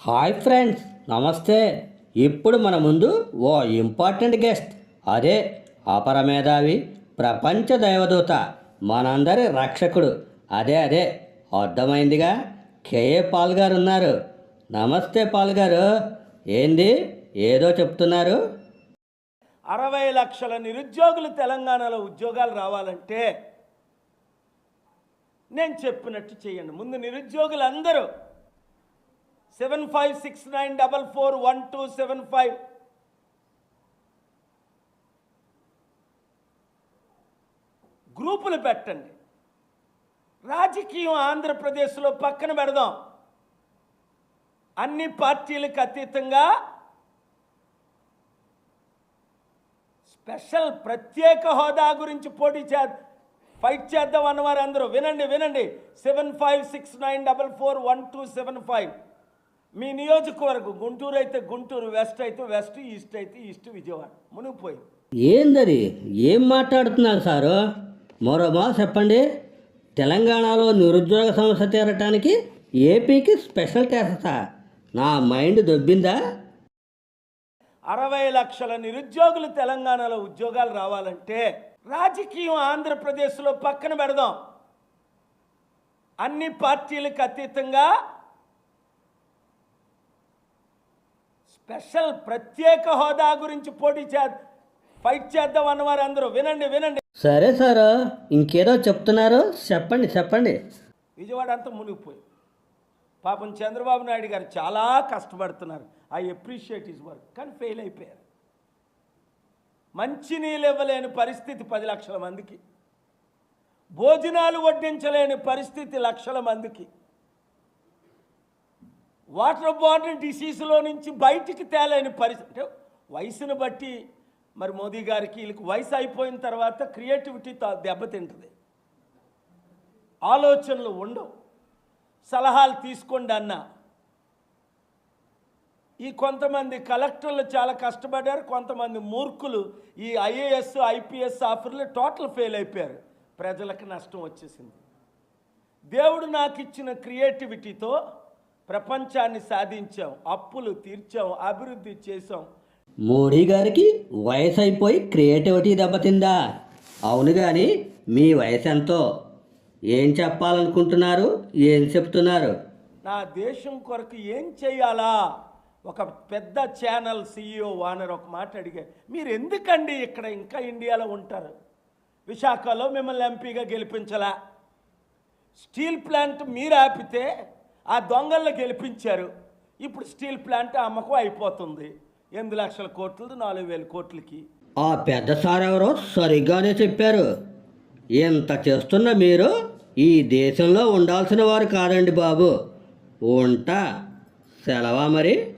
Hi friends నమస్తే. ఇప్పుడు మన ముందు ఓ ఇంపార్టెంట్ గెస్ట్. అదే అపరమేధావి ప్రపంచ దైవదూత మనందరి రక్షకుడు. అదే అదే. అర్థమైందిగా? కేఏ పాల్ గారు ఉన్నారు. నమస్తే పాల్ గారు. ఏంది? ఏదో చెప్తున్నారు. అరవై లక్షల నిరుద్యోగులు తెలంగాణలో ఉద్యోగాలు రావాలంటే నేను చెప్పినట్టు చేయండి. ముందు నిరుద్యోగులు అందరూ seven five six nine double four one two seven five గ్రూపులు పెట్టండి. రాజకీయం ఆంధ్రప్రదేశ్లో పక్కన పెడదాం. అన్ని పార్టీలకు అతీతంగా స్పెషల్ ప్రత్యేక హోదా గురించి పోటీ చే ఫైట్ చేద్దాం అన్నవారు అందరూ వినండి వినండి. Seven five six nine double four one two seven five మీ నియోజకవర్గం గుంటూరు అయితే గుంటూరు వెస్ట్ అయితే వెస్ట్ ఈస్ట్ అయితే ఈస్ట్ విజయవాడ. మునిగిపోయి ఏందది? ఏం మాట్లాడుతున్నారు సారు? మరో మాట చెప్పండి. తెలంగాణలో నిరుద్యోగ సమస్య తీరటానికి ఏపీకి స్పెషల్ టెస్టా నా మైండ్ దొబ్బిందా? అరవై లక్షల నిరుద్యోగులు తెలంగాణలో ఉద్యోగాలు రావాలంటే రాజకీయం ఆంధ్రప్రదేశ్లో పక్కన పెడదాం. అన్ని పార్టీలకు అతీతంగా స్పెషల్ ప్రత్యేక హోదా గురించి పోటీ చే ఫైట్ చేద్దాం అన్నవారు అందరూ. వినండి వినండి. సరే సారు ఇంకేదో చెప్తున్నారు. చెప్పండి చెప్పండి. విజయవాడ అంతా మునిగిపోయి పాపం చంద్రబాబు నాయుడు గారు చాలా కష్టపడుతున్నారు. ఐ అప్రిషియేట్ హిస్ వర్క్ కానీ ఫెయిల్ అయిపోయారు. మంచినీళ్ళు ఇవ్వలేని పరిస్థితి పది లక్షల మందికి. భోజనాలు వడ్డించలేని పరిస్థితి లక్షల మందికి. వాటర్ బార్న్ డిసీజ్లో నుంచి బయటికి తేలేని పరిస్థితి వయసును బట్టి మరి మోదీ గారికి వీళ్ళకి వయసు అయిపోయిన తర్వాత క్రియేటివిటీ దెబ్బతింటుంది. ఆలోచనలు ఉండవు. సలహాలు తీసుకోండి అన్న. ఈ కొంతమంది కలెక్టర్లు చాలా కష్టపడ్డారు. కొంతమంది మూర్ఖులు ఈ ఐఏఎస్ ఐపీఎస్ ఆఫర్లు టోటల్ ఫెయిల్ అయిపోయారు. ప్రజలకు నష్టం వచ్చేసింది. దేవుడు నాకు ఇచ్చిన క్రియేటివిటీతో ప్రపంచాన్ని సాధించాం అప్పులు తీర్చాం అభివృద్ధి చేసాం మోడీ గారికి వయసు అయిపోయి క్రియేటివిటీ దెబ్బతిందా? అవును కానీ మీ వయసు ఎంతో ఏం చెప్పాలనుకుంటున్నారు? ఏం చెప్తున్నారు? నా దేశం కొరకు ఏం చేయాలా? ఒక పెద్ద ఛానల్ సీఈఓ వానర్ ఒక మాట అడిగా మీరు ఎందుకండి ఇక్కడ ఇంకా ఇండియాలో ఉంటారు? విశాఖలో మిమ్మల్ని ఎంపీగా గెలిపించలా? స్టీల్ ప్లాంట్ మీరు ఆపితే ఆ దొంగలను గెలిపించారు. ఇప్పుడు స్టీల్ ప్లాంట్ అమ్మకం అయిపోతుంది. ఎనిమిది లక్షల కోట్లు నాలుగు వేల కోట్లకి. ఆ పెద్ద సార్ ఎవరో సరిగ్గానే చెప్పారు. ఇంత చేస్తున్న మీరు ఈ దేశంలో ఉండాల్సిన వారు కాదండి బాబు. ఉంటా. సెలవా మరి?